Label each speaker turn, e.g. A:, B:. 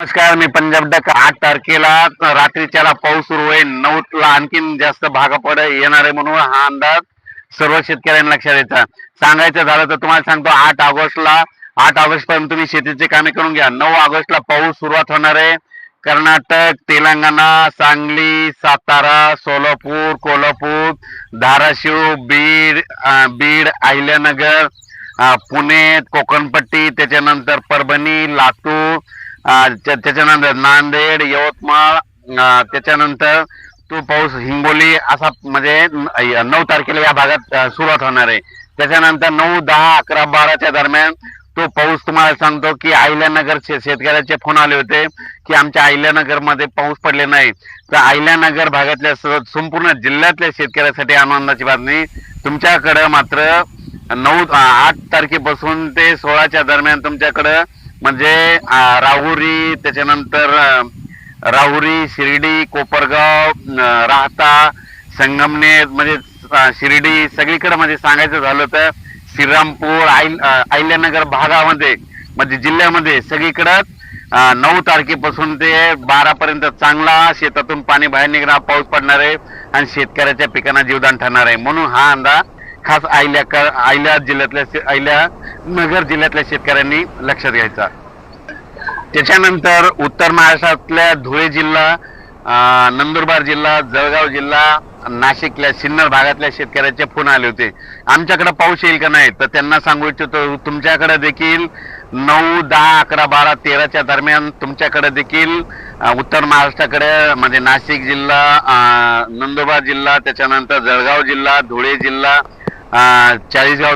A: नमस्कार मी पंजाब डक आठ तारखेला रात्रीच्याला पाऊस सुरू होईल. नऊला आणखीन जास्त भाग पड येणार आहे म्हणून हा अंदाज सर्व शेतकऱ्यांना लक्षात येतं सांगायचं झालं तर तुम्हाला सांगतो आठ ऑगस्टला आठ ऑगस्ट पर्यंत तुम्ही शेतीचे कामे करून घ्या. नऊ ऑगस्टला पाऊस सुरुवात होणार आहे. कर्नाटक तेलंगणा सांगली सातारा सोलापूर कोल्हापूर धाराशिव बीड बीड अहिल्यानगर पुणे कोकणपट्टी त्याच्यानंतर परभणी लातूर त्याच्यानंतर नांदेड यवतमाळ त्याच्यानंतर तो पाऊस हिंगोली असा म्हणजे नऊ तारखेला या भागात सुरुवात होणार आहे. त्याच्यानंतर नऊ दहा अकरा बाराच्या दरम्यान तो पाऊस तुम्हाला सांगतो की अहिल्यानगर शेतकऱ्याचे फोन आले होते की आमच्या अहिल्यानगरमध्ये पाऊस पडले नाही. तर अहिल्यानगर भागातल्या संपूर्ण जिल्ह्यातल्या शेतकऱ्यासाठी आनंदाची बातमी. तुमच्याकडं मात्र नऊ आठ तारखेपासून ते सोळाच्या दरम्यान तुमच्याकडं म्हणजे राहुरी त्याच्यानंतर राहुरी शिर्डी कोपरगाव राहता संगमनेर म्हणजे शिर्डी सगळीकडे म्हणजे सांगायचं झालं तर श्रीरामपूर आईल अहिल्यानगर भागामध्ये म्हणजे जिल्ह्यामध्ये सगळीकडं नऊ तारखेपासून ते बारा पर्यंत चांगला शेतातून पाणी बाहेर निघणार पाऊस पडणार आहे आणि शेतकऱ्याच्या पिकांना जीवदान ठरणार आहे. म्हणून हा अंदाज खास आयल्या आयल्या जिल्ह्यातल्या आयल्या नगर जिल्ह्यातल्या शेतकऱ्यांनी लक्षात घ्यायचा. त्याच्यानंतर उत्तर महाराष्ट्रातल्या धुळे जिल्हा नंदुरबार जिल्हा जळगाव जिल्हा नाशिकल्या सिन्नर भागातल्या शेतकऱ्याचे फोन आले होते. आमच्याकडे पाऊस येईल का नाही? तर त्यांना सांगू इच्छितो तुमच्याकडे देखील नऊ दहा अकरा बारा तेराच्या दरम्यान तुमच्याकडे देखील उत्तर महाराष्ट्राकडे म्हणजे नाशिक जिल्हा नंदुरबार जिल्हा त्याच्यानंतर जळगाव जिल्हा धुळे जिल्हा a Chadis Gautier.